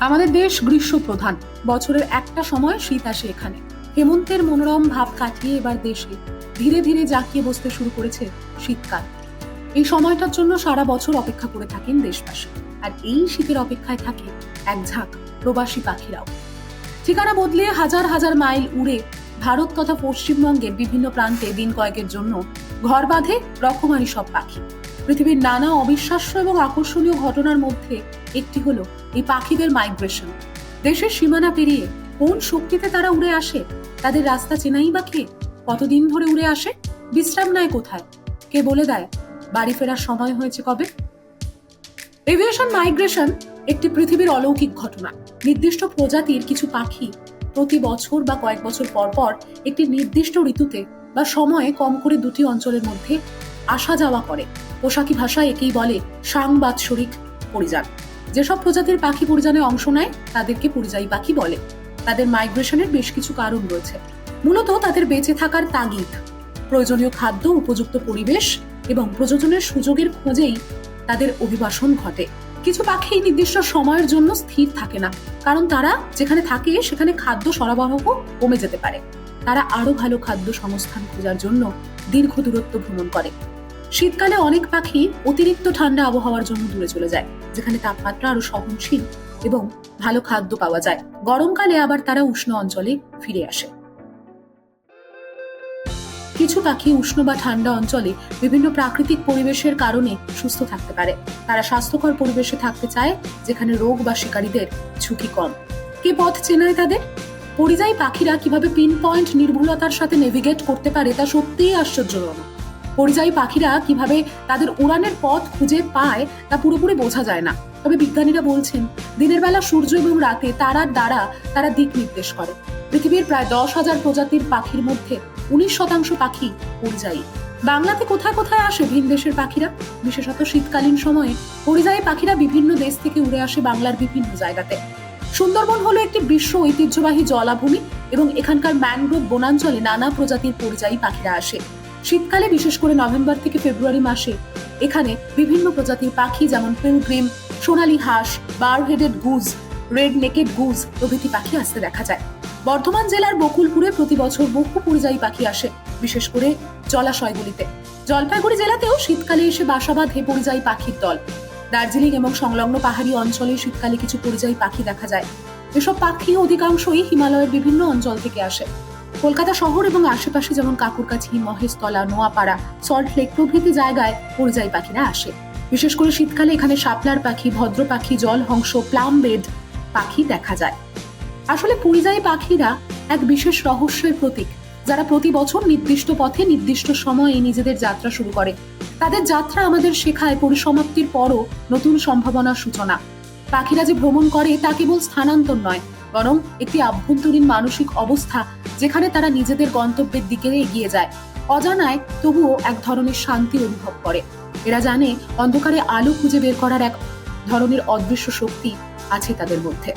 আমাদের দেশ গ্রীষ্ম প্রধান বছরের একটা সময় শীত আসে এখানে। হেমন্তের মনোরম ভাব কাটিয়ে এবার দেশে ধীরে ধীরে জাঁকিয়ে বসতে শুরু করেছে শীতকাল। এই সময়টার জন্য সারা বছর অপেক্ষা করে থাকেন দেশবাসী। আর এই শীতের অপেক্ষায় থাকে এক ঝাঁক প্রবাসী পাখিরাও। ঠিকানা বদলে হাজার হাজার মাইল উড়ে ভারত তথা পশ্চিমবঙ্গের বিভিন্ন প্রান্তে দিন কয়েকের জন্য ঘর বাঁধে রকমারি সব পাখি। পৃথিবীর নানা অবিশ্বাস্য এবং আকর্ষণীয় ঘটনার মধ্যে একটি হলো এই পাখিদের মাইগ্রেশন দেশের সীমানা পেরিয়ে কোন শক্তিতে তারা উড়ে আসে, তাদের রাস্তা চেনাই বা কে? কতদিন ধরে উড়ে আসে? বিশ্রাম নেয় কোথায়? কে বলে দেয়, বাড়ি ফেরার সময় হয়েছে কবে? এভিয়েশন মাইগ্রেশন একটি পৃথিবীর অলৌকিক ঘটনা। নির্দিষ্ট প্রজাতির কিছু পাখি প্রতি বছর বা কয়েক বছর পর পর একটি নির্দিষ্ট ঋতুতে বা সময়ে কম করে দুটি অঞ্চলের মধ্যে আসা যাওয়া করে। পোশাকি ভাষায় একেই বলে সাংবাৎসরিক পরিযান। যেসব প্রজাতির পাখি পরিযানে অংশ নেয়, তাদেরকে পরিযায়ী পাখি বলে। তাদের মাইগ্রেশনের বেশ কিছু কারণ রয়েছে। মূলত তাদের বেঁচে থাকার তাগিদ, প্রয়োজনীয় খাদ্য, উপযুক্ত পরিবেশ এবং প্রযোজনের সুযোগের খোঁজেই তাদের অভিবাসন ঘটে। কিছু পাখি নির্দিষ্ট সময়ের জন্য স্থির থাকে না, কারণ তারা যেখানে থাকে সেখানে খাদ্য সরবরাহ কমে যেতে পারে। তারা আরও ভালো খাদ্য সংস্থান খোঁজার জন্য দীর্ঘ দূরত্ব ভ্রমণ করে। শীতকালে অনেক পাখি অতিরিক্ত ঠান্ডা আবহাওয়ার জন্য দূরে চলে যায়, যেখানে তাপমাত্রা আরও সহনশীল এবং ভালো খাদ্য পাওয়া যায়। গরমকালে আবার তারা উষ্ণ অঞ্চলে ফিরে আসে। কিছু পাখি উষ্ণ বা ঠান্ডা অঞ্চলে বিভিন্ন প্রাকৃতিক পরিবেশের কারণে সুস্থ থাকতে পারে। তারা স্বাস্থ্যকর পরিবেশে থাকতে চায়, যেখানে রোগ বা শিকারীদের ঝুঁকি কম। কে পথ চেনায় তাদের? পরিযায়ী পাখিরা কীভাবে পিন পয়েন্ট নির্ভুলতার সাথে নেভিগেট করতে পারে তা সত্যিই আশ্চর্যজনক। পরিযায়ী পাখিরা কীভাবে তাদের উড়ানের পথ খুঁজে পায় তা পুরোপুরি বোঝা যায় না। তবে বিজ্ঞানীরা বলছেন, দিনের বেলা সূর্য এবং রাতে তারার দ্বারা তারা দিক নির্দেশ করে। পৃথিবীর প্রায় দশ হাজার প্রজাতির পাখির মধ্যে উনিশ শতাংশ পাখি পরিযায়ী। বাংলাতে কোথায় কোথায় আসে ভিন দেশের পাখিরা? বিশেষত শীতকালীন সময়ে পরিযায়ী পাখিরা বিভিন্ন দেশ থেকে উড়ে আসে বাংলার বিভিন্ন জায়গাতে। সুন্দরবন হলো একটি বিশ্ব ঐতিহ্যবাহী জলাভূমি এবং এখানকার ম্যানগ্রোভ বনাঞ্চলে নানা প্রজাতির পরিযায়ী পাখিরা আসে। শীতকালে, বিশেষ করে নভেম্বর থেকে ফেব্রুয়ারি মাসে, এখানে বিভিন্ন প্রজাতির পাখি যেমন পিলগ্রিম, সোনালী হাঁস bar headed goose, red necked goose প্রভৃতি পাখি আসতে দেখা যায়। বর্ধমান জেলার বকুলপুরে প্রতি বছর বহু পরিযায়ী পাখি আসে, বিশেষ করে জলাশয়গুলিতে। জলপাইগুড়ি জেলাতেও শীতকালে এসে বাসা বাঁধে পরিযায়ী পাখির দল। দার্জিলিং এবং সংলগ্ন পাহাড়ি অঞ্চলে শীতকালে কিছু পরিযায়ী পাখি দেখা যায়। এসব পাখি অধিকাংশই হিমালয়ের বিভিন্ন অঞ্চল থেকে আসে। কলকাতা শহর এবং আশেপাশে যেমন কাকুরকাছি, মহেশতলা, নোয়াপাড়া, সল্ট লেক প্রভৃতি জায়গায় পরিযায়ী পাখিরা আসে। বিশেষ করে শীতকালে এখানে শাপলার পাখি, ভদ্র পাখি জলহংস প্লাম বেড পাখি দেখা যায়। আসলে পরিযায়ী পাখিরা এক বিশেষ রহস্যের প্রতীক। যারা প্রতি বছর নির্দিষ্ট পথে, নির্দিষ্ট সময়ে নিজেদের যাত্রা শুরু করে। তাদের যাত্রা আমাদের শেখায় পরিসমাপ্তির পরও নতুন সম্ভাবনার সূচনা। পাখিরা যে ভ্রমণ করে তা কেবল স্থানান্তর নয় বরং একটি আভ্যন্তরীণ মানসিক অবস্থা যেখানে তারা নিজেদের গন্তব্যের দিকে এগিয়ে যায়। অজানায় তবুও এক ধরনের শান্তি অনুভব করে। এরা জানে অন্ধকারে আলো খুঁজে বের করার এক ধরনের অদৃশ্য শক্তি আছে তাদের মধ্যে।